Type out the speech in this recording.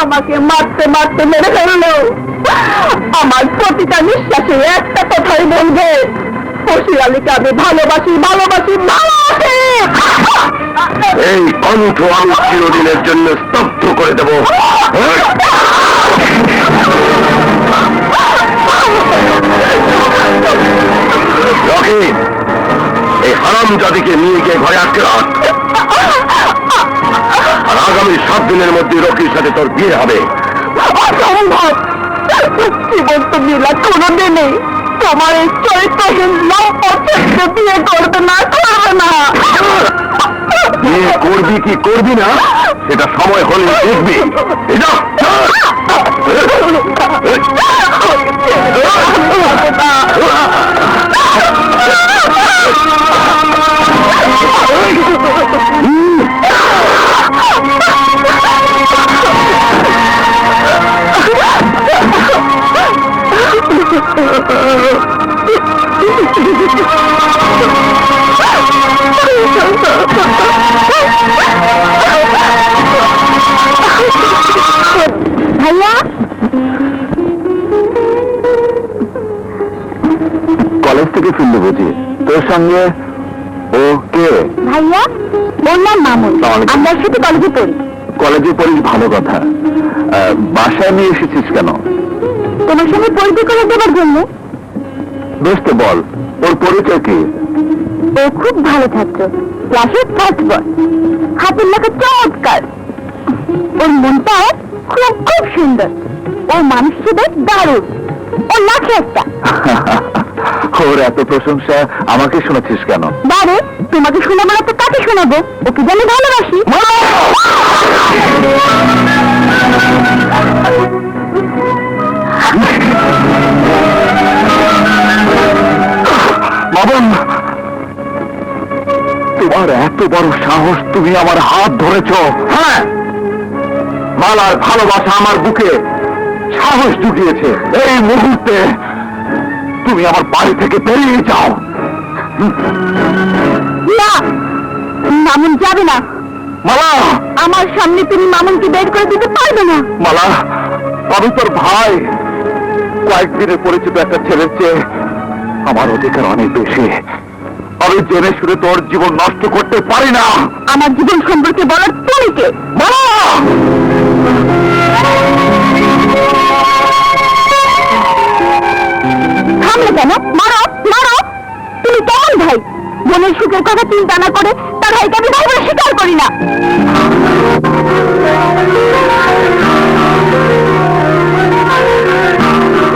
আমাকে মারতে মারতে মেরে ফেলল। আমার প্রতিটা নিঃশ্বাসে একটা কথাই বলবে বসির আলীকে আমি ভালোবাসি ভালোবাসি ভালোবাসি। এই চিরদিনের জন্য স্তব্ধ করে দেব। এই হারাম জাতিকে নিয়ে গিয়ে ঘরে আটকে রাখ। আর আগামী সাত দিনের মধ্যে রকির সাথে তোর বিয়ে হবে। অসম্ভব! জীবন্ত নীলা কোনোদিনই তোমার এই চরিত্রহীন লম্পটকে বিয়ে করবে না করবে না। বিয়ে করবি কি করবি না সেটা সময় হলে দেখবি। ভাইয়া? কলেজ থেকে ফিরলো বুঝি। তোর সঙ্গে ও কে? ভাইয়া নাম মামুন। আমরা শুধু কলেজে পড়ি। কলেজে পড়িস ভালো কথা। বাসায় নিয়ে এসেছিস কেন? তোমার সঙ্গে পরিচয় করে দেওয়ার জন্য। বেশ তো বল ওর পরিচয় কি? ও খুব ভালো ছাত্র ক্লাসের ফার্স্ট বয় হাতের লেখা চমৎকার। ওর মনটা খুব খুব সুন্দর। ও মানুষ হিসেবে দারুণ। ও লাখে একটা। ওর এত প্রশংসা আমাকে শোনাচ্ছিস কেন? বারে তোমাকে শোনাবো না তো কাকে শোনাবো? ওকে জানি ভালোবাসি। এত সাহস তুমি আমার হাত ধরেছ। হ্যাঁ? মালার ভালোবাসা আমার বুকে সাহস জুগিয়েছে। এই মুহূর্তে তুমি আমার বাড়ি থেকে বেরিয়ে যাও। না মামুন যাবে না। মালা! আমার সামনে তুমি মামুনকে বের করে দিতে পারবে না। মালা আমি তোর ভাই। কয়েকদিনের পরিচিত একটা ছেলের চেয়ে আমার অধিকার অনেক বেশি। আমি জেনে শুনে তোর জীবন নষ্ট করতে পারি না। আমার জীবন সম্পর্কে বলার তুমি কে? মালা থামলে কেন? মারো মারো। তুমি কেমন ভাই? বোনের সুখের কথা চিন্তা না করে তার ভাইকে আমি ভাই বলে স্বীকার করি না।